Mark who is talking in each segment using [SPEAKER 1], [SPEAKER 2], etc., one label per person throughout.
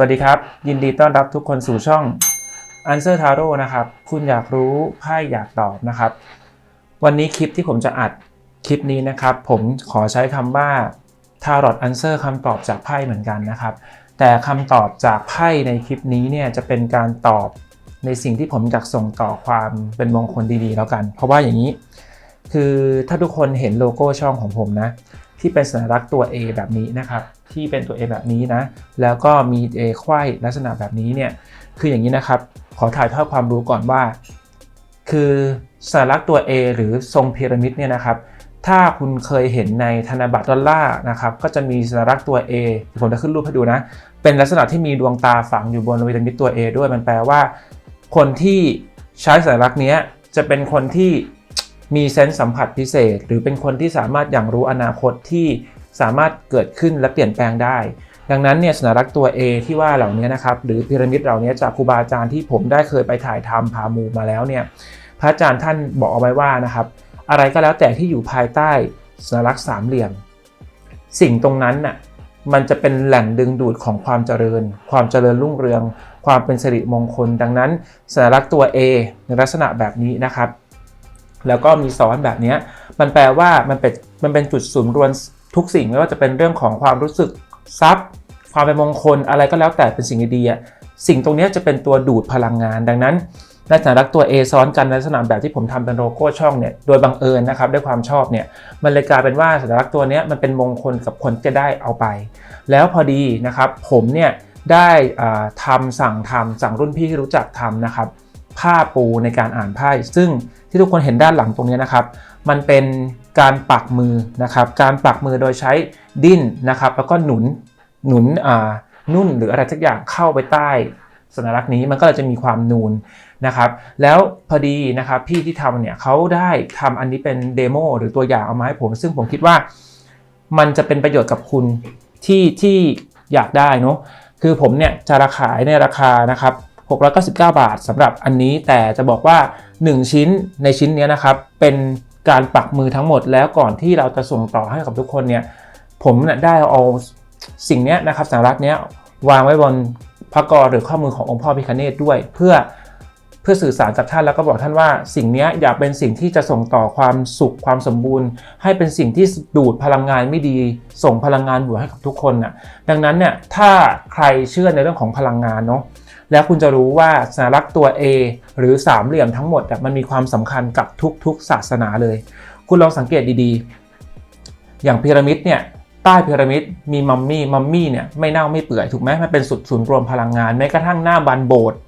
[SPEAKER 1] สวัสดีครับ ยินดีต้อนรับทุกคนสู่ช่อง Answer Tarot นะครับ คุณอยากรู้ไพ่อยากตอบนะครับ วันนี้คลิปที่ผมจะอัดคลิปนี้นะครับ ผมขอใช้คำว่า Tarot Answer คำตอบจากไพ่เหมือนกันนะครับ แต่คำตอบจากไพ่ในคลิปนี้เนี่ยจะเป็นการตอบในสิ่งที่ผมอยากส่งต่อความเป็นมงคลดีๆ แล้วกัน เพราะว่าอย่างนี้ คือถ้าทุกคนเห็นโลโก้ช่องของผมนะ ที่เป็นสัญลักษณ์ตัว A แบบนี้นะครับ ที่เป็นตัว A แบบนี้นะ แล้วก็มี A ไขว้ลักษณะแบบนี้เนี่ย คืออย่างนี้นะครับ ขอถ่ายทอดความรู้ก่อนว่า คือสัญลักษณ์ตัว A หรือทรงพีระมิดเนี่ยนะครับ ถ้าคุณเคยเห็นในธนบัตรดอลลาร์นะครับ ก็จะมีสัญลักษณ์ตัว A ผมจะขึ้นรูปให้ดูนะ เป็นลักษณะที่มีดวงตาฝังอยู่บนพีระมิดตัว A ด้วย มันแปลว่า คนที่ใช้สัญลักษณ์นี้จะเป็นคนที่ มีเซนส์สัมผัสพิเศษ หรือเป็นคนที่สามารถอย่างรู้อนาคตที่สามารถเกิดขึ้นและเปลี่ยนแปลงได้ ดังนั้นเนี่ยสัญลักษ์ตัว A ที่ว่าเหล่านี้นะครับ หรือพีระมิดเหล่านี้จากครูบาอาจารย์ที่ผมได้เคยไปถ่ายทำพามูมาแล้วเนี่ยพระอาจารย์ท่านบอกเอาไว้ว่านะครับ อะไรก็แล้วแต่ที่อยู่ภายใต้สัญลักษ์สามเหลี่ยม สิ่งตรงนั้นน่ะมันจะเป็นแหล่งดึงดูดของความเจริญ ความเจริญรุ่งเรือง ความเป็นสิริมงคล ดังนั้นสัญลักษณ์ตัว A ในลักษณะแบบนี้นะครับ แล้วก็มีซ้อนแบบนี้มันแปลว่ามันเป็นมันเป็นจุดศูนย์รวมทุกสิ่งไม่ว่าจะเป็นเรื่องของความรู้สึกทรัพย์ ความเป็นมงคลอะไรก็แล้วแต่เป็นสิ่งดีๆสิ่งตรงนี้จะเป็นตัวดูดพลังงาน ดังนั้นในสัญลักษณ์ตัว A ซ้อนกันในลักษณะแบบที่ผมทำเป็นโลโก้ช่องเนี่ยโดยบังเอิญนะครับด้วยความชอบเนี่ยมันเลยกลายเป็นว่าสัญลักษณ์ตัวนี้มันเป็นมงคลกับคนจะได้เอาไป แล้วพอดีนะครับผมเนี่ยได้อ่าทำสั่งทำสั่งรุ่นพี่ที่รู้จักทำนะครับผ้าปูในการอ่านไพ่ซึ่ง ที่ทุกคนเห็นด้านหลังตรงนี้นะครับ มันเป็นการปักมือนะครับ การปักมือโดยใช้ดิ้นนะครับ แล้วก็หนุนหนุนอ่านุ่นหรืออะไรสักอย่างเข้าไปใต้สัญลักษณ์นี้มันก็เลยจะมีความนูนนะครับ แล้วพอดีนะครับพี่ที่ทำเนี่ยเขาได้ทำอันนี้เป็นเดโมหรือตัวอย่างเอามาให้ผม ซึ่งผมคิดว่ามันจะเป็นประโยชน์กับคุณที่ที่อยากได้เนาะคือผมเนี่ยจะราขายในราคานะครับ 699 บาทสำหรับอันนี้แต่จะบอกว่า 1 ชิ้นในชิ้นเนี้ยนะครับ เป็นการปักมือทั้งหมดแล้วก่อนที่เราจะส่งต่อให้กับทุกคนเนี่ยผมเนี่ยได้เอาสิ่งเนี้ยนะครับสัญลักษณ์เนี้ยวางไว้บนพระกรหรือข้อมือขององค์พ่อพิคเนตด้วย เพื่อเพื่อสื่อสารกับท่านแล้วก็บอกท่านว่า สิ่งเนี้ยอย่าเป็นสิ่งที่จะส่งต่อความสุขความสมบูรณ์ ให้เป็นสิ่งที่ดูดพลังงานไม่ดี ส่งพลังงานบวกให้กับทุกคนน่ะดังนั้นเนี่ยถ้าใครเชื่อในเรื่องของพลังงานเนาะ แล้วคุณจะรู้ว่าสัญลักษณ์ตัว A หรือสามเหลี่ยมทั้งหมดมันมีความสำคัญกับทุกๆศาสนาเลย คุณลองสังเกตดีๆ อย่างพีระมิดเนี่ยใต้พีระมิดมีมัมมี่มัมมี่เนี่ยไม่เน่าไม่เปื่อยถูกไหมมันเป็นสุดศูนย์รวมพลังงานแม้กระทั่งหน้าบันโบสถ์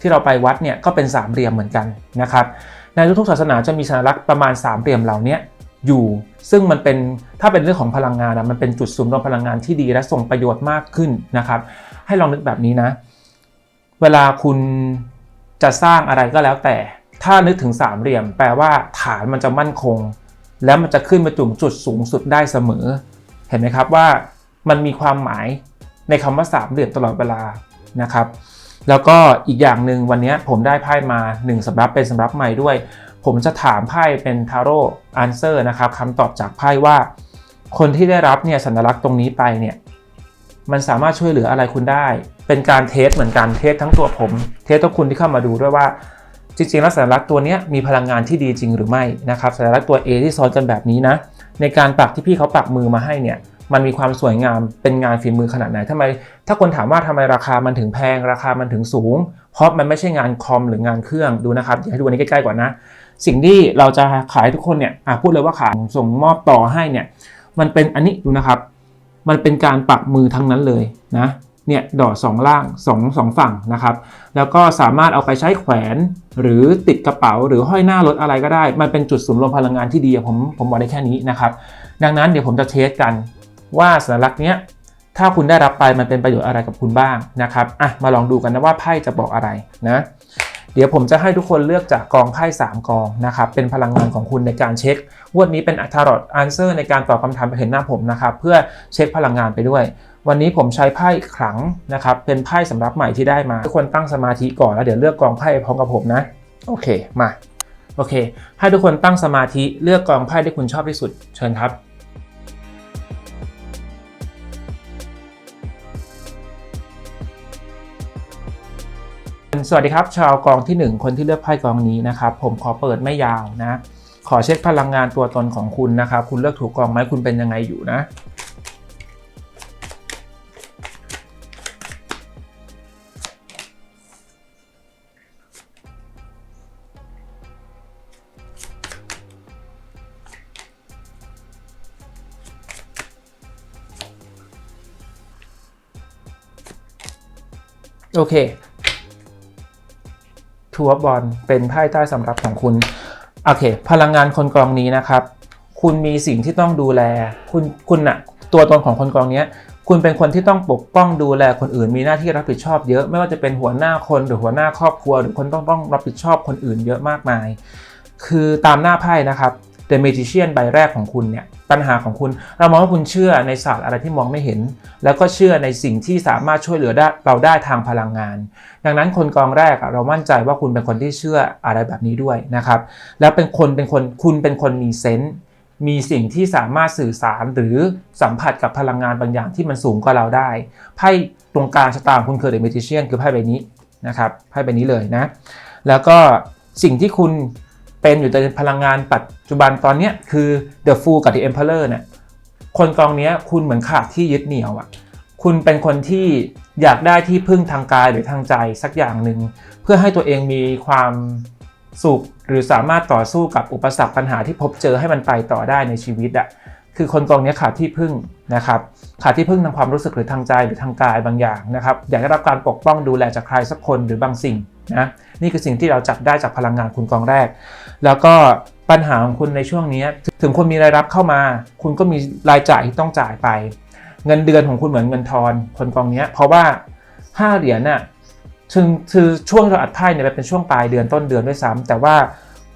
[SPEAKER 1] ที่เราไปวัดเนี่ยก็เป็นสามเหลี่ยมเหมือนกันนะครับในทุกๆศาสนาจะมีสัญลักษณ์ประมาณสามเหลี่ยมเหล่านี้อยู่ ซึ่งมันเป็นถ้าเป็นเรื่องของพลังงานนะมันเป็นจุดศูนย์รวมพลังงานที่ดีและส่งประโยชน์มากขึ้นนะครับ ให้ลองนึกแบบนี้นะ เวลาคุณจะสร้างอะไรก็แล้วแต่ ถ้านึกถึงสามเหลี่ยม แปลว่าฐานมันจะมั่นคง แล้วมันจะขึ้นมาจุ่มจุดสูงสุดได้เสมอ เห็นไหมครับว่ามันมีความหมายในคำว่าสามเหลี่ยมตลอดเวลานะครับ แล้วก็อีกอย่างหนึ่งวันนี้ผมได้ไพ่มา1สำรับเป็นสำรับใหม่ด้วย ผมจะถามไพ่เป็นทาโร่อันเซอร์นะครับคำตอบจากไพ่ว่า คนที่ได้รับเนี่ยสัญลักษณ์ตรงนี้ไปเนี่ยมันสามารถช่วยเหลืออะไรคุณได้ เป็นการเทสเหมือนกันเทสทั้งตัวผม เทสตัวคุณที่เข้ามาดูด้วยว่าจริงๆแล้วสัญลักษณ์ตัวนี้มีพลังงานที่ดีจริงหรือไม่นะครับสัญลักษณ์ตัว A ที่ซ้อนกันแบบนี้นะ ในการปักที่พี่เขาปักมือมาให้เนี่ยมันมีความสวยงามเป็นงานฝีมือขนาดไหนทำไม ถ้าคนถามว่าทำไมราคามันถึงแพง ราคามันถึงสูง เพราะมันไม่ใช่งานคอมหรืองานเครื่องดูนะครับอยากให้ดูอันนี้ใกล้ๆก่อนนะ สิ่งที่เราจะขายทุกคนเนี่ยพูดเลยว่าขายส่งมอบต่อให้เนี่ยมันเป็นอันนี้ดูนะครับ มันเป็นการปักมือทั้งนั้นเลยนะ เนี่ยดอกสองล่างสองสองฝั่งนะครับ แล้วก็สามารถเอาไปใช้แขวน หรือติดกระเป๋าหรือห้อยหน้ารถอะไรก็ได้ มันเป็นจุดศูนย์รวมพลังงานที่ดีผมผมบอกได้แค่นี้นะครับ ดังนั้นเดี๋ยวผมจะเทสกันว่าสัญลักษณ์เนี้ยถ้าคุณได้รับไปมันเป็นประโยชน์อะไรกับคุณบ้างนะครับอะมาลองดูกันนะว่าไพ่จะบอกอะไรนะเดี๋ยวผมจะให้ทุกคนเลือกจากกองไพ่3กองนะครับเป็นพลังงานของคุณในการเช็ควดนี้เป็นอัตรอดอันเซอร์ในการตอบคำถามไปเห็นหน้าผมนะครับเพื่อเช็คพลังงานไปด้วย วันนี้ผมใช้ไพ่ขลังนะครับ เป็นไพ่สำรับใหม่ที่ได้มา ทุกคนตั้งสมาธิก่อนแล้วเดี๋ยวเลือกกองไพ่พร้อมกับผมนะ โอเค มา โอเค ให้ทุกคนตั้งสมาธิเลือกกองไพ่ที่คุณชอบที่สุด เชิญครับสวัสดีครับ ชาวกองที่ 1 คนที่เลือกไพ่กองนี้นะครับ ผมขอเปิดไม่ยาวนะ ขอเช็คพลังงานตัวตนของคุณนะครับ คุณเลือกถูกกองไหมคุณเป็นยังไงอยู่นะ โอเคทัวบอลเป็นไพ่ใต้สำรับของคุณ โอเค พลังงานคนกองนี้นะครับ คุณมีสิ่งที่ต้องดูแล คุณคุณอะตัวตนของคนกองนี้คุณเป็นคนที่ต้องปกป้องดูแลคนอื่นมีหน้าที่รับผิดชอบเยอะ ไม่ว่าจะเป็นหัวหน้าคนหรือหัวหน้าครอบครัว หรือคนต้องต้องรับผิดชอบคนอื่นเยอะมากมาย คือตามหน้าไพ่นะครับ The Magician ใบแรกของคุณเนี่ยปัญหาของคุณ เรามองว่าคุณเชื่อในศาสตร์อะไรที่มองไม่เห็น แล้วก็เชื่อในสิ่งที่สามารถช่วยเหลือได้เราได้ทางพลังงาน ดังนั้นคนกองแรกเรามั่นใจว่าคุณเป็นคนที่เชื่ออะไรแบบนี้ด้วยนะครับแล้วเป็นคนเป็นคนคุณเป็นคนมีเซนส์มีสิ่งที่สามารถสื่อสารหรือสัมผัสกับพลังงานบางอย่างที่มันสูงกว่าเราได้ไพ่ตรงกลางชะตาคุณคือ The Magician คือไพ่ใบนี้นะครับไพ่ใบนี้เลยนะ แล้วก็สิ่งที่คุณ เป็นอยู่ในพลังงานปัจจุบันตอนนี้คือ The Fool กับ The Emperor เนี่ยคนกองนี้คุณเหมือนขาดที่ยึดเหนี่ยวอะ่ะคุณเป็นคนที่อยากได้ที่พึ่งทางกายหรือทางใจสักอย่างหนึ่งเพื่อให้ตัวเองมีความสุขหรือสามารถต่อสู้กับอุปสรรคปัญหาที่พบเจอให้มันไปต่อได้ในชีวิตอะ่ะคือคนกองนี้ขาดที่พึ่งนะครับขาดที่พึ่งทางความรู้สึกหรือทางใจหรือทางกายบางอย่างนะครับอยากได้รับการปกป้องดูแลจากใครสักคนหรือบางสิ่ง นะนี่คือสิ่งที่เราจับได้จากพลังงานคุณกองแรก แล้วก็ปัญหาของคุณในช่วงนี้ ถึงคุณมีรายรับเข้ามา คุณก็มีรายจ่ายที่ต้องจ่ายไป เงินเดือนของคุณเหมือนเงินทอนคนกองนี้เพราะว่า5เหรียญน่ะถึงคือช่วงเราอัดไพ่เนี่ยเป็นช่วงปลายเดือนต้นเดือนด้วยซ้ำแต่ว่า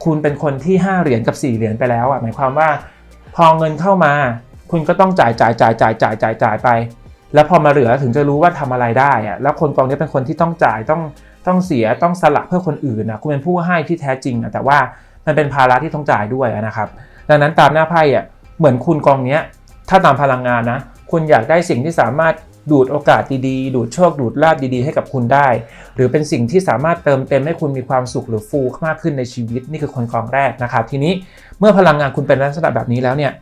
[SPEAKER 1] คุณเป็นคนที่ 5 เหรียญกับ 4 เหรียญไปแล้วอะหมายความว่า พอเงินเข้ามา คุณก็ต้องจ่ายจ่ายจ่ายจ่ายจ่ายจ่ายจ่ายไป แล้วพอมาเหลือถึงจะรู้ว่าทำอะไรได้อะแล้วคนกองนี้เป็นคนที่ต้องจ่ายต้อง ต้องเสียต้องสละเพื่อคนอื่นนะคุณเป็นผู้ให้ที่แท้จริงนะแต่ว่ามันเป็นภาระที่ต้องจ่ายด้วยนะครับ ดังนั้นตามหน้าไพ่อะเหมือนคุณกองเนี้ยถ้าตามพลังงานนะ คุณอยากได้สิ่งที่สามารถดูดโอกาสดีๆ ดูดโชคดูดลาบดีๆ ให้กับคุณได้ หรือเป็นสิ่งที่สามารถเติมเต็มให้คุณมีความสุขหรือฟูมากขึ้นในชีวิตนี่คือคนกองแรกนะครับ ทีนี้เมื่อพลังงานคุณเป็นลักษณะแบบนี้แล้วเนี่ย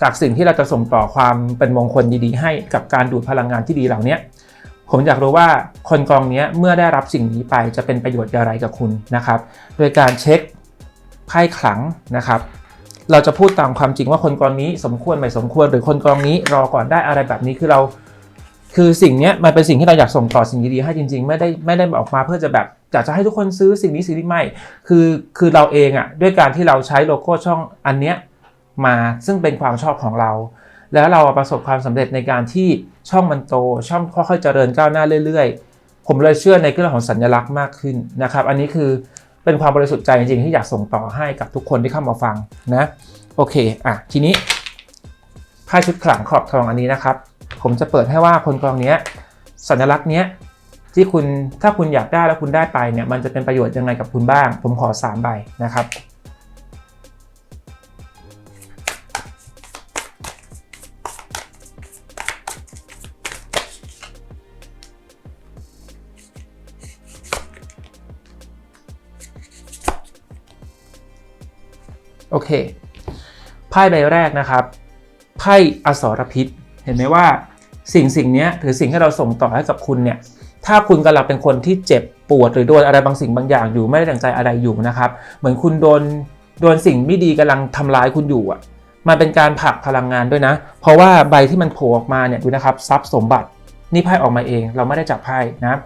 [SPEAKER 1] จากสิ่งที่เราจะส่งต่อความเป็นมงคลดีๆ ให้กับการดูดพลังงานที่ดีเหล่านี้ ผมอยากรู้ว่าคนกองนี้เมื่อได้รับสิ่งนี้ไปจะเป็นประโยชน์อย่างไรกับคุณนะครับ โดยการเช็คไพ่ขลังนะครับเราจะพูดตามความจริงว่าคนกองนี้สมควรไม่สมควรหรือคนกองนี้รอก่อนได้อะไรแบบนี้คือเรา คือสิ่งนี้มันเป็นสิ่งที่เราอยากส่งต่อสิ่งดีๆให้จริง ๆ ไม่ได้ไม่ได้ออกมาเพื่อจะแบบอยากจะให้ทุกคนซื้อสิ่งนี้สิ่งนี้ไม่คือคือเราเองอะ่ะด้วยการที่เราใช้โลโก้ช่องอันเนี้ยมาซึ่งเป็นความชอบของเรา แล้วเราประสบความสำเร็จในการที่ช่องมันโต ช่องค่อยๆเจริญก้าวหน้าเรื่อย ๆ ผมเลยเชื่อในเรื่องของสัญลักษณ์มากขึ้นนะครับ อันนี้คือเป็นความบริสุทธิ์ใจจริงๆที่อยากส่งต่อให้กับทุกคนที่เข้ามาฟังนะโอเคอะทีนี้ไพ่ชุดขลังขอบทองอันนี้นะครับ ผมจะเปิดให้ว่าคนกองนี้สัญลักษณ์เนี้ยที่คุณถ้าคุณอยากได้แล้วคุณได้ไปเนี่ยมันจะเป็นประโยชน์ยังไงกับคุณบ้าง ผมขอ3ใบนะครับ เคไพ่ใบแรกนะครับไพ่อสรพิษ เห็นไหมว่าสิ่งสิ่งนี้หรือสิ่งที่เราส่งต่อให้กับคุณเนี่ยถ้าคุณกำลังเป็นคนที่เจ็บปวดหรือโดนอะไรบางสิ่งบางอย่างอยู่ไม่ได้ดังใจอะไรอยู่นะครับ เหมือนคุณโดนโดนสิ่งไม่ดีกำลังทำร้ายคุณอยู่อะมันเป็นการผลักพลังงานด้วยนะ เพราะว่าใบที่มันโผล่ออกมาเนี่ยดูนะครับทรัพย์สมบัติ นี่ไพ่ออกมาเอง เราไม่ได้จับไพ่นะ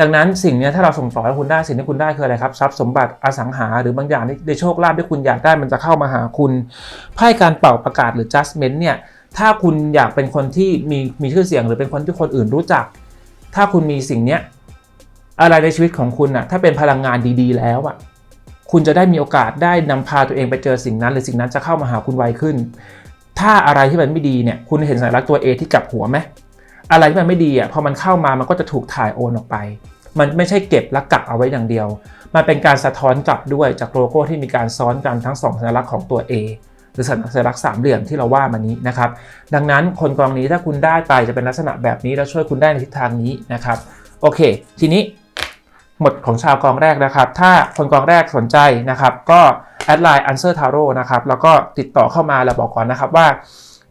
[SPEAKER 1] ดังนั้นสิ่งนี้ถ้าเราส่งต่อให้คุณได้สิ่งที่คุณได้คืออะไรครับทรัพย์สมบัติอสังหา หรือบางอย่างในโชคลาภที่คุณอยากได้มันจะเข้ามาหาคุณไพ่การเป่าประกาศหรือ judgment เนี่ยถ้าคุณอยากเป็นคนที่มีมีชื่อเสียงหรือเป็นคนที่คนอื่นรู้จัก ถ้าคุณมีสิ่งเนี้ยอะไรในชีวิตของคุณอะถ้าเป็นพลังงานดี ๆ แล้วอะคุณจะได้มีโอกาสได้นำพาตัวเองไปเจอสิ่งนั้น หรือสิ่งนั้นจะเข้ามาหาคุณไวขึ้น ถ้าอะไรที่มันไม่ดีเนี่ยคุณเห็นสัญลักษณ์ตัว A ที่กลับหัวไหม อะไรที่มันไม่ดีอะพอมันเข้ามามันก็จะถูกถ่ายโอนออกไป มันไม่ใช่เก็บและกักเอาไว้อย่างเดียว มันเป็นการสะท้อนกลับด้วยจากโลโก้ที่มีการซ้อนกันทั้งสองสัญลักษณ์ของตัว A หรือสัญลักษณ์สามเหลี่ยมที่เราว่ามานี้นะครับ ดังนั้นคนกองนี้ถ้าคุณได้ไปจะเป็นลักษณะแบบนี้แล้วช่วยคุณได้ในทิศทางนี้นะครับ โอเค ทีนี้หมดของชาวกองแรกนะครับ ถ้าคนกองแรกสนใจนะครับ ก็แอดไลน์ answer taro นะครับ แล้วก็ติดต่อเข้ามาแล้วบอกก่อนนะครับว่า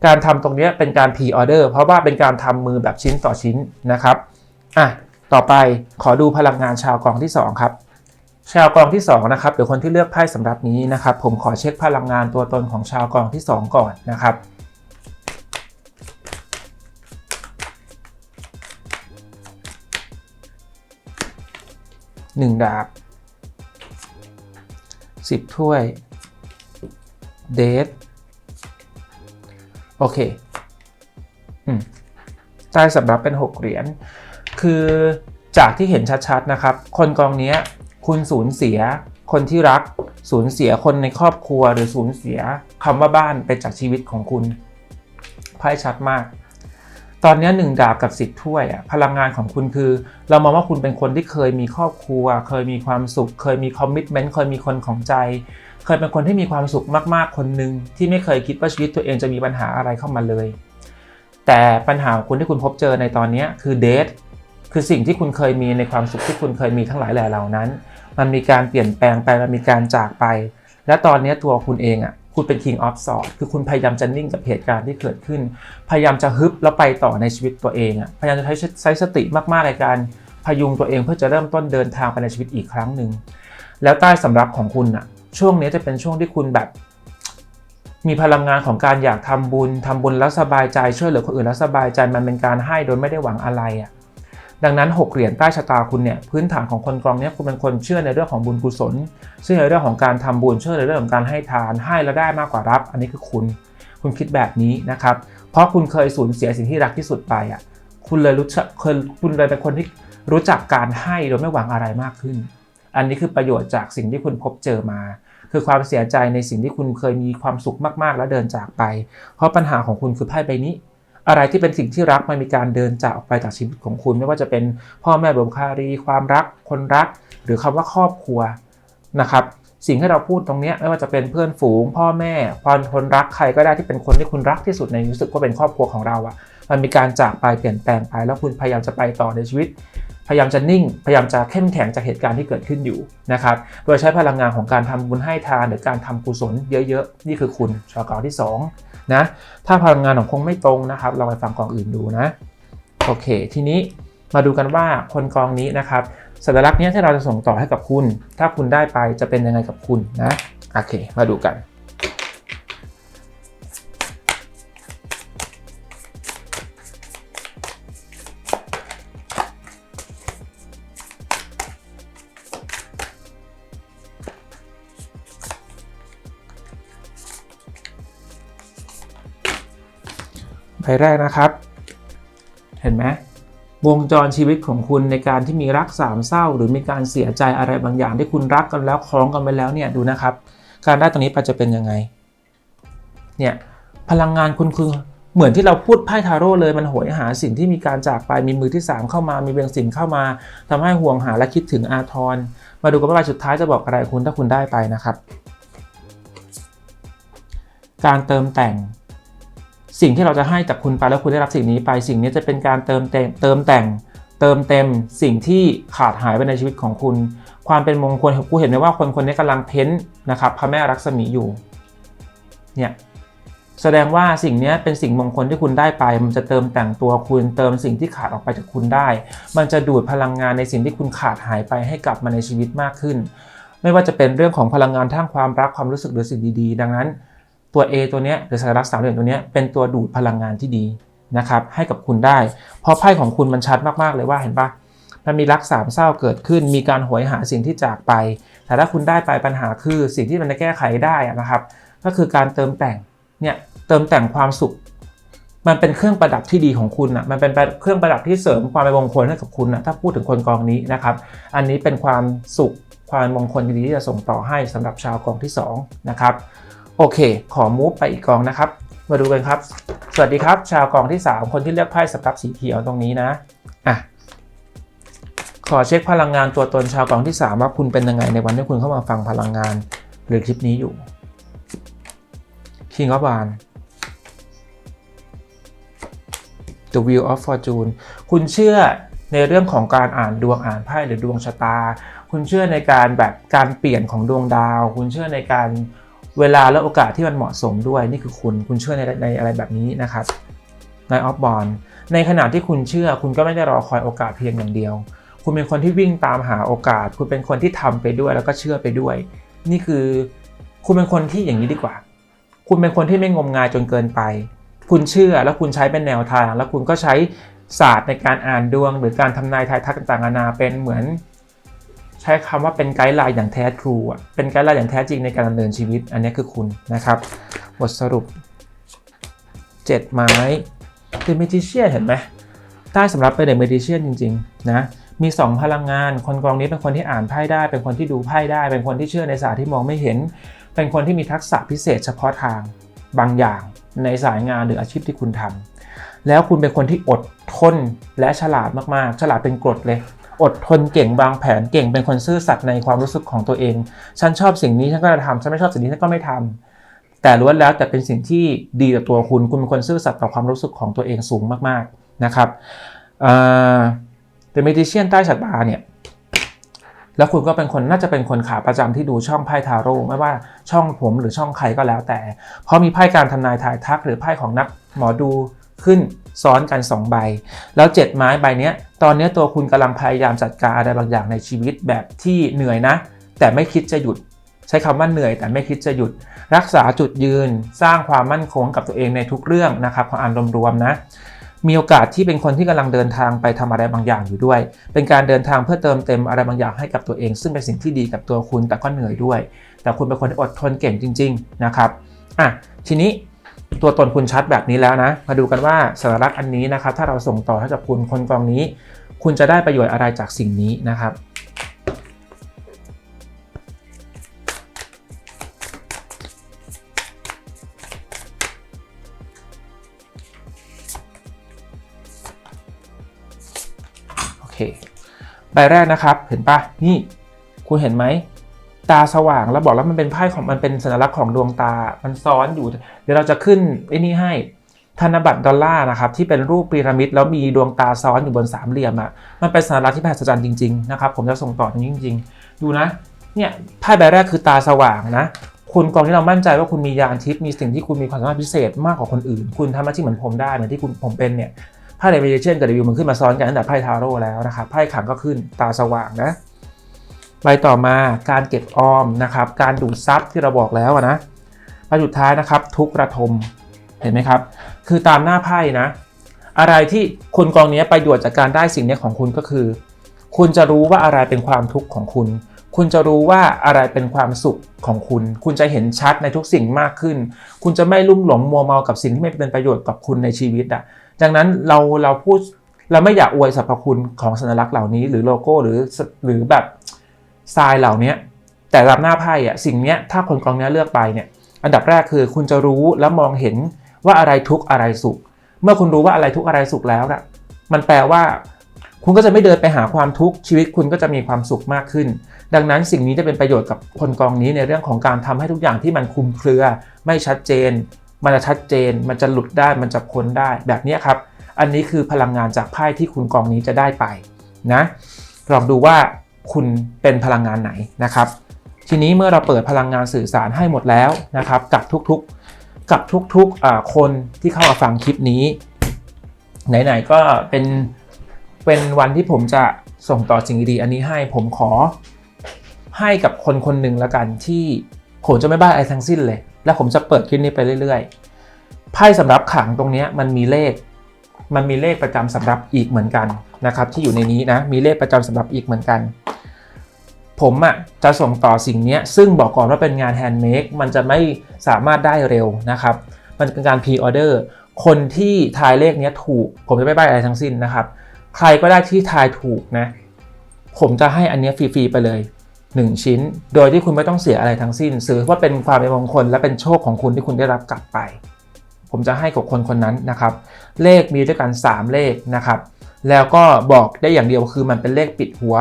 [SPEAKER 1] การทำตรงนี้เป็นการ pre order เพราะว่าเป็นการทำมือแบบชิ้นต่อชิ้นนะครับอะต่อไปขอดูพลังงานชาวกองที่ 2 ครับชาวกองที่2นะครับหรือคนที่เลือกไพ่สำหรับนี้นะครับ ผมขอเช็คพลังงานตัวตนของชาวกองที่ 2 ก่อนนะครับ หนึ่งดาบสิบถ้วย เดท โอเคอใต้สำรับเป็น 6 เหรียญ คือจากที่เห็นชัดๆนะครับ คนกองนี้คุณสูญเสียคนที่รัก สูญเสียคนในครอบครัวหรือสูญเสียคำว่าบ้านไปจากชีวิตของคุณไพ่ชัดมาก ตอนนี้หนึ่งดาบกับสิบถ้วยอะพลังงานของคุณคือ เรามองว่าคุณเป็นคนที่เคยมีครอบครัว เคยมีความสุข เคยมีคอมมิชเมนต์เคยมีคนของใจ เคยเป็นคนที่มีความสุขมากๆ คนหนึ่งที่ไม่เคยคิดว่าชีวิตตัวเองจะมีปัญหาอะไรเข้ามาเลย แต่ปัญหาของคุณที่คุณพบเจอในตอนนี้คือเดทคือสิ่งที่คุณเคยมีในความสุขที่คุณเคยมีทั้งหลายแหล่เหล่านั้น มันมีการเปลี่ยนแปลงไปมันมีการจากไป และตอนนี้ตัวคุณเองอะคุณเป็น King of Swords คือคุณพยายามจะนิ่งกับเหตุการณ์ที่เกิดขึ้น พยายามจะฮึบแล้วไปต่อในชีวิตตัวเองอะพยายามจะใช้ใช้สติมากๆในการพยุงตัวเองเพื่อจะเริ่มต้นเดินทางไปในชีวิตอีกครั้งหนึ่งแล้วใต้สำรับของคุณอะ ช่วงนี้จะเป็นช่วงที่คุณแบบ มีพลังงานของการอยากทำบุญทำบุญแล้วสบายใจช่วยเหลือคนอื่นแล้วสบายใจมันเป็นการให้โดยไม่ได้หวังอะไรอะดังนั้น 6 เหรียญใต้ชะตาคุณเนี่ยพื้นฐานของคนกองเนี้ยคุณเป็นคนเชื่อในเรื่องของบุญกุศลเชื่อในเรื่องของการทำบุญเชื่อในเรื่องของการให้ทานให้แล้วได้มากกว่ารับ อันนี้คือคุณ คุณคิดแบบนี้นะครับ เพราะคุณเคยสูญเสียสิ่งที่รักที่สุดไปอะคุณเลยรู้จักคุณเลยเป็นคนที่รู้จักการให้โดยไม่หวังอะไรมากขึ้น อันนี้คือประโยชน์จากสิ่งที่คุณพบเจอมา คือความเสียใจในสิ่งที่คุณเคยมีความสุขมากๆ แล้วเดินจากไป เพราะปัญหาของคุณคือไพ่ใบนี้ อะไรที่เป็นสิ่งที่รักมันมีการเดินจากออกไปจากชีวิตของคุณ ไม่ว่าจะเป็นพ่อแม่บุพการีความรัก คนรัก หรือคำว่าครอบครัวนะครับสิ่งที่เราพูดตรงนี้ไม่ว่าจะเป็นเพื่อนฝูง พ่อแม่ความคนรักใครก็ได้ที่เป็นคนที่คุณรักที่สุดในรู้สึกว่าเป็นครอบครัวของเราอะมันมีการจากไปเปลี่ยนแปลงไปแล้วคุณพยายามจะไปต่อในชีวิต ยายามจะนิ่ง พยายามจะเข้มแข็งจากเหตุการณ์ที่เกิดขึ้นอยู่นะครับ โดยใช้พลังงานของการทำบุญให้ทานหรือการทำกุศลเยอะๆ นี่คือคุณชาวกอที่2นะถ้าพลังงานของคงไม่ตรงนะครับเราไปฟังกองอื่นดูนะโอเค ทีนี้มาดูกันว่าคนกองนี้นะครับสัญลักษณ์นี้ที่เราจะส่งต่อให้กับคุณ ถ้าคุณได้ไปจะเป็นยังไงกับคุณนะโอเค มาดูกัน ใบแรกนะครับ เห็นไหมวงจรชีวิตของคุณในการที่มีรักสามเศร้า หรือมีการเสียใจอะไรบางอย่างที่คุณรักกันแล้วคล้องกันไปแล้วเนี่ยดูนะครับ การได้ตรงนี้ไปจะเป็นยังไงเนี่ยพลังงานคุณคือเหมือนที่เราพูดไพ่ทาโร่เลยมันโหยหาสิ่งที่มีการจากไปมีมือที่ 3 เข้ามามีเบียงสินเข้ามาทำให้ห่วงหาและคิดถึงอาทร มาดูกันว่าสุดท้ายจะบอกอะไรคุณถ้าคุณได้ไปนะครับ การเติมแต่ง สิ่งที่เราจะให้จากคุณไปแล้วคุณได้รับสิ่งนี้ไป สิ่งนี้จะเป็นการเติมเต็มเติมแต่ง เติมเต็มสิ่งที่ขาดหายไปในชีวิตของคุณ ความเป็นมงคลกูเห็นไหมว่าคนคนนี้กำลังเพ้นนะครับพระแม่รักษมีอยู่เนี่ยแสดงว่าสิ่งนี้เป็นสิ่งมงคลที่คุณได้ไป มันจะเติมแต่งตัวคุณ เติมสิ่งที่ขาดออกไปจากคุณได้ มันจะดูดพลังงานในสิ่งที่คุณขาดหายไปให้กลับมาในชีวิตมากขึ้น ไม่ว่าจะเป็นเรื่องของพลังงานทางความรักความรู้สึกหรือสิ่งดีๆ ดังนั้น ตัว A ตัวเนี้ยหรือสัญลักษณ์สามเหลี่ยมตัวเนี้ยเป็นตัวดูดพลังงานที่ดีนะครับให้กับคุณได้ เพราะไพ่ของคุณมันชัดมากๆเลยว่าเห็นปะมันมีรักสามเศร้าเกิดขึ้น มีการหวยหาสิ่งที่จากไป แต่ถ้าคุณได้ไปปัญหาคือสิ่งที่มันจะแก้ไขได้นะครับ ก็คือการเติมแต่งเนี่ยเติมแต่งความสุข มันเป็นเครื่องประดับที่ดีของคุณอะมันเป็นเครื่องประดับที่เสริมความเป็นมงคลให้กับคุณนะถ้าพูดถึงคนกองนี้นะครับ อันนี้เป็นความสุขความมงคลดีที่จะส่งต่อให้สำหรับชาวกองที่สองนะครับ โอเค ขอมูฟไปอีกกองนะครับ มาดูกันครับ สวัสดีครับ ชาวกองที่ 3 คนที่เลือกไพ่สำหรับสีเขียวตรงนี้นะ อะ ขอเช็คพลังงานตัวตนชาวกองที่ 3 ว่าคุณเป็นยังไงในวันที่คุณเข้ามาฟังพลังงาน หรือคลิปนี้อยู่ King of w a n d The Wheel of Fortune คุณเชื่อในเรื่องของการอ่านดวงอ่านไพ่หรือดวงชะตา คุณเชื่อในการแบบการเปลี่ยนของดวงดาว คุณเชื่อในการ เวลาและโอกาสที่มันเหมาะสมด้วยนี่คือคุณคุณเชื่อในในอะไรแบบนี้นะครับในออฟบอลในขณะที่คุณเชื่อ คุณก็ไม่ได้รอคอยโอกาสเพียงอย่างเดียว คุณเป็นคนที่วิ่งตามหาโอกาส คุณเป็นคนที่ทำไปด้วยแล้วก็เชื่อไปด้วย นี่คือคุณเป็นคนที่อย่างนี้ดีกว่า คุณเป็นคนที่ไม่งมงายจนเกินไป คุณเชื่อแล้วคุณใช้เป็นแนวทาง แล้วคุณก็ใช้ศาสตร์ในการอ่านดวง หรือการทำนายทายทักต่างๆนานาเป็นเหมือน ใช้คำว่าเป็นไกด์ไลน์อย่างแท้ทรูอะเป็นไกด์ไลน์อย่างแท้จริงในการดำเนินชีวิต อันนี้คือคุณนะครับ บทสรุป 7 ไม้ The Magician เห็นไหมได้สำหรับเป็น The Magician จริงๆนะมี 2 พลังงาน คนกองนี้เป็นคนที่อ่านไพ่ได้ เป็นคนที่ดูไพ่ได้ เป็นคนที่เชื่อในศาสตร์ที่มองไม่เห็น เป็นคนที่มีทักษะพิเศษเฉพาะทางบางอย่างในสายงานหรืออาชีพที่คุณทำแล้วคุณเป็นคนที่อดทนและฉลาดมากๆ ฉลาดเป็นกรดเลย อดทนเก่งวางแผนเก่งเป็นคนซื่อสัตย์ในความรู้สึกของตัวเอง ฉันชอบสิ่งนี้ฉันก็จะทำฉันไม่ชอบสิ่งนี้ฉันก็ไม่ทำแต่ล้วนแล้วแต่เป็นสิ่งที่ดีต่อตัวคุณคุณเป็นคนซื่อสัตย์ต่อความรู้สึกของตัวเองสูงมากๆนะครับเอ่อ The Magician ใต้ชะตาเนี่ยแล้วคุณก็เป็นคนน่าจะเป็นคนขาประจำที่ดูช่องไพ่ทาโร่ไม่ว่าช่องผมหรือช่องใครก็แล้วแต่ เพราะมีไพ่การทำนายทายทักหรือไพ่ของนักหมอดูขึ้น ซ้อนกัน 2 ใบ แล้ว 7 ไม้ใบนี้ตอนนี้ตัวคุณกำลังพยายามจัดการอะไรบางอย่างในชีวิตแบบที่เหนื่อยนะ แต่ไม่คิดจะหยุด ใช้คำว่าเหนื่อยแต่ไม่คิดจะหยุด รักษาจุดยืนสร้างความมั่นคงกับตัวเองในทุกเรื่องนะครับของอ่านรวมๆนะมีโอกาสที่เป็นคนที่กำลังเดินทางไปทำอะไรบางอย่างอยู่ด้วย เป็นการเดินทางเพื่อเติมเต็มอะไรบางอย่างให้กับตัวเอง ซึ่งเป็นสิ่งที่ดีกับตัวคุณแต่ก็เหนื่อยด้วย แต่คุณเป็นคนอดทนเก่งจริง ๆนะครับอะทีนี้ ตัวตนคุณชัดแบบนี้แล้วนะ มาดูกันว่าสารลักษณ์อันนี้นะครับ ถ้าเราส่งต่อให้กับคุณคนกองนี้ คุณจะได้ประโยชน์อะไรจากสิ่งนี้นะครับโอเคใบแรกนะครับเห็นปะนี่คุณเห็นไหม ตาสว่างแล้วบอกแล้วมันเป็นไพ่ของมันเป็นสัญลักษณ์ของดวงตา มันซ้อนอยู่ เดี๋ยวเราจะขึ้นไอ้นี่ให้ธนบัตรดอลลาร์นะครับที่เป็นรูปพีระมิดแล้วมีดวงตาซ้อนอยู่บนสามเหลี่ยมอะ่ะมันเป็นสัญลักษณ์ที่มหัศจรรย์จริงๆนะครับผมจะส่งต่อตรงนี้จริงๆดูนะเนี่ยไพ่ใบแรกคือตาสว่างนะคุณกองที่เรามั่นใจว่าคุณมียานทิพย์มีสิ่งที่คุณมีความสามารถพิเศษมากกว่าคนอื่น คุณทำหน้าที่เหมือนผมได้เหมือนที่คุณผมเป็นเนี่ยไพ่เดวิเชนกับเดวิวมันขึ้นมาซ้อนกันตั้งแต่ไพ่ทาโร่แล้วนะครับไพ่ขังก็ขึ้นตาสว่างนะ ใบต่อมาการเก็บออมนะครับ การดูดซับที่เราบอกแล้วนะใบสุดท้ายนะครับ ทุกระทมเห็นไหมครับ คือตามหน้าไพ่นะ อะไรที่คนกองนี้ประโยชน์จากการได้สิ่งนี้ของคุณก็คือ คุณจะรู้ว่าอะไรเป็นความทุกข์ของคุณ คุณจะรู้ว่าอะไรเป็นความสุขของคุณ คุณจะเห็นชัดในทุกสิ่งมากขึ้น คุณจะไม่ลุ่มหลงมัวเมากับสิ่งที่ไม่เป็นประโยชน์กับคุณในชีวิตอะ ดังนั้นเราเราพูดเราไม่อยากอวยสรรพคุณของสัญลักษณ์เหล่านี้ หรือโลโก้หรือหรือแบบ ทรายเหล่านี้แต่รับหน้าไพ่อะสิ่งเนี้ยถ้าคนกองนี้เลือกไปเนี่ยอันดับแรกคือคุณจะรู้และมองเห็นว่าอะไรทุกอะไรสุข เมื่อคุณรู้ว่าอะไรทุกอะไรสุขแล้วนะมันแปลว่า คุณก็จะไม่เดินไปหาความทุกข์ชีวิตคุณก็จะมีความสุขมากขึ้น ดังนั้นสิ่งนี้จะเป็นประโยชน์กับคนกองนี้ในเรื่องของการทำให้ทุกอย่างที่มันคุมเครือ ไม่ชัดเจน มันจะชัดเจน มันจะหลุดได้มันจะพ้นได้แบบนี้ครับ อันนี้คือพลังงานจากไพ่ที่คุณกองนี้จะได้ไปนะลองดูว่า คุณเป็นพลังงานไหนนะครับ ทีนี้เมื่อเราเปิดพลังงานสื่อสารให้หมดแล้วนะครับ กับทุกๆกับทุกๆคนที่เข้ามาฟังคลิปนี้ ไหนๆก็เป็นเป็นวันที่ผมจะส่งต่อสิ่งดีๆอันนี้ให้ผมขอให้กับคนคนหนึ่งล้วกันที่ผมจะไม่บ้าอะไรทั้งสิ้นเลย และผมจะเปิดคลิปนี้ไปเรื่อยๆไพ่สำหรับขังตรงนี้มันมีเลข มันมีเลขประจำสำหรับอีกเหมือนกันนะครับ ที่อยู่ในนี้นะมีเลขประจำสำหรับอีกเหมือนกัน ผมอะจะส่งต่อสิ่งนี้ซึ่งบอกก่อนว่าเป็นงานแฮนด์เมดมันจะไม่สามารถได้เร็วนะครับ มันเป็นการพรีออเดอร์คนที่ทายเลขนี้ถูก ผมจะไม่ใบ้อะไรทั้งสิ้นนะครับ ใครก็ได้ที่ทายถูกนะ ผมจะให้อันนี้ฟรีๆไปเลย 1 ชิ้น โดยที่คุณไม่ต้องเสียอะไรทั้งสิ้นถือว่าเป็นความเป็นมงคลและเป็นโชคของคุณที่คุณได้รับกลับไป ผมจะให้กับคนคนนั้นนะครับ เลขมีด้วยกัน 3 เลขนะครับ แล้วก็บอกได้อย่างเดียวคือมันเป็นเลขปิดหัว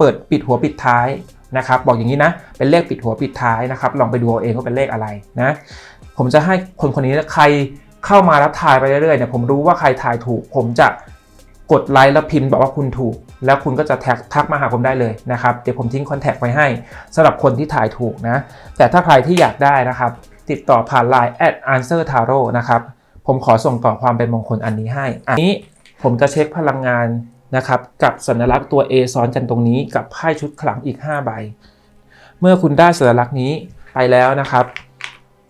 [SPEAKER 1] เปิดปิดหัวปิดท้ายนะครับ บอกอย่างนี้นะ เป็นเลขปิดหัวปิดท้ายนะครับ ลองไปดูเอาเองว่าเป็นเลขอะไรนะ ผมจะให้คนคนนี้ใครเข้ามารับทายไปเรื่อยๆเนี่ยผมรู้ว่าใครทายถูก ผมจะกดไลค์แล้วพิมพ์บอกว่าคุณถูก แล้วคุณก็จะแท็กทักมาหาผมได้เลยนะครับ เดี๋ยวผมทิ้งคอนแทคไว้ให้สำหรับคนที่ถ่ายถูกนะ แต่ถ้าใครที่อยากได้นะครับ ติดต่อผ่าน Line at answer tarot นะครับ ผมขอส่งต่อความเป็นมงคลอันนี้ให้ อันนี้ผมจะเช็คพลังงาน นะครับกับสัญลักษณ์ตัว A ซ้อนกันตรงนี้กับไพ่ชุดขลังอีก 5 ใบ เมื่อคุณได้สัญลักษณ์นี้ไปแล้วนะครับ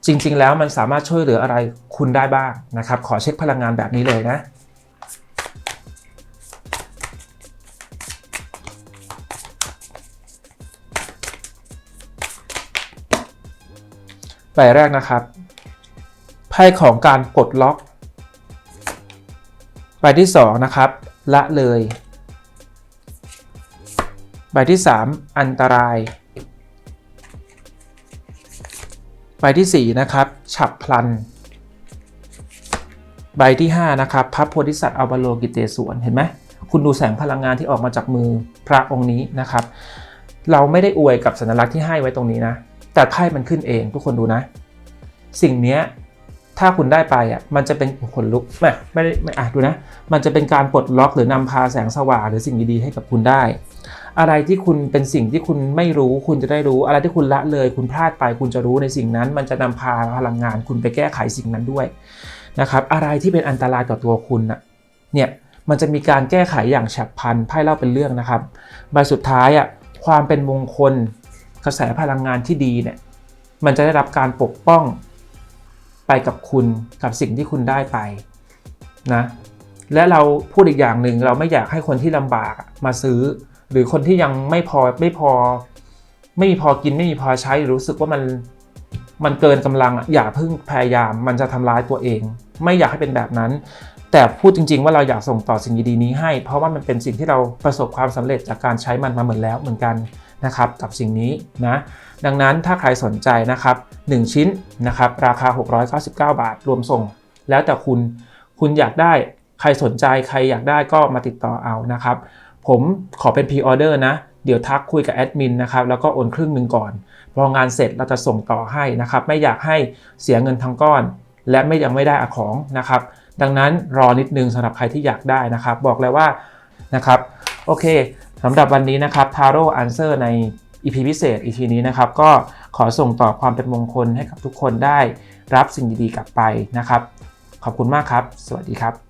[SPEAKER 1] จริงๆ แล้วมันสามารถช่วยเหลืออะไรคุณได้บ้างนะครับ ขอเช็คพลังงานแบบนี้เลยนะใบแรกนะครับไพ่ของการปลดล็อกใบที่ 2 นะครับ ละเลย ใบที่ 3 อันตราย ใบที่ 4 นะครับ ฉับพลัน ใบที่ 5 นะครับพระโพธิสัตว์อัลบาโลกิเตศวนเห็นไหมคุณดูแสงพลังงานที่ออกมาจากมือพระองค์นี้นะครับ เราไม่ได้อวยกับสัญลักษณ์ที่ให้ไว้ตรงนี้นะ แต่ไพ่มันขึ้นเองทุกคนดูนะ สิ่งนี้ ถ้าคุณได้ไปอะมันจะเป็นขนลุกไม่ไม่ไม่อะดูนะ มันจะเป็นการปลดล็อกหรือนำพาแสงสว่างหรือสิ่งดีๆให้กับคุณได้ อะไรที่คุณเป็นสิ่งที่คุณไม่รู้คุณจะได้รู้ อะไรที่คุณละเลยคุณพลาดไปคุณจะรู้ในสิ่งนั้น มันจะนำพาพลังงาน คุณไปแก้ไขสิ่งนั้นด้วยนะครับอะไรที่เป็นอันตรายต่อตัวคุณน่ะเนี่ยมันจะมีการแก้ไขอย่างฉับพลันไพ่เล่าเป็นเรื่องนะครับใบสุดท้ายอะความเป็นมงคลกระแสพลังงานที่ดีเนี่ยมันจะได้รับการปกป้อง ไปกับคุณกับสิ่งที่คุณได้ไปนะและเราพูดอีกอย่างหนึ่งเราไม่อยากให้คนที่ลำบากมาซื้อ หรือคนที่ยังไม่พอไม่พอ ไม่มีพอกินไม่มีพอใช้รู้สึกว่ามันมันเกินกำลังอะอย่าเพิ่งพยายามมันจะทำร้ายตัวเอง ไม่อยากให้เป็นแบบนั้น แต่พูดจริง ๆ ว่าเราอยากส่งต่อสิ่งดีๆนี้ให้ เพราะว่ามันเป็นสิ่งที่เราประสบความสำเร็จจากการใช้มันมาเหมือนแล้วเหมือนกัน นะครับกับสิ่งนี้นะดังนั้นถ้าใครสนใจนะครับ 1 ชิ้นนะครับราคา 699 บาท รวมส่ง แล้วแต่คุณคุณอยากได้ใครสนใจใครอยากได้ก็มาติดต่อเอานะครับ ผมขอเป็นพรีออเดอร์นะเดี๋ยวทักคุยกับแอดมินนะครับแล้วก็โอนครึ่งหนึ่งก่อน พองานเสร็จเราจะส่งต่อให้นะครับ ไม่อยากให้เสียเงินทั้งก้อน และไม่ยังไม่ได้อะของนะครับ ดังนั้นรอนิดนึงสำหรับใครที่อยากได้นะครับ บอกเลยว่านะครับโอเค สำหรับวันนี้นะครับ Taro Answer ใน EP พิเศษ EP นี้นะครับ ก็ขอส่งต่อความเป็นมงคลให้กับทุกคนได้รับสิ่งดีๆกลับไปนะครับ ขอบคุณมากครับ สวัสดีครับ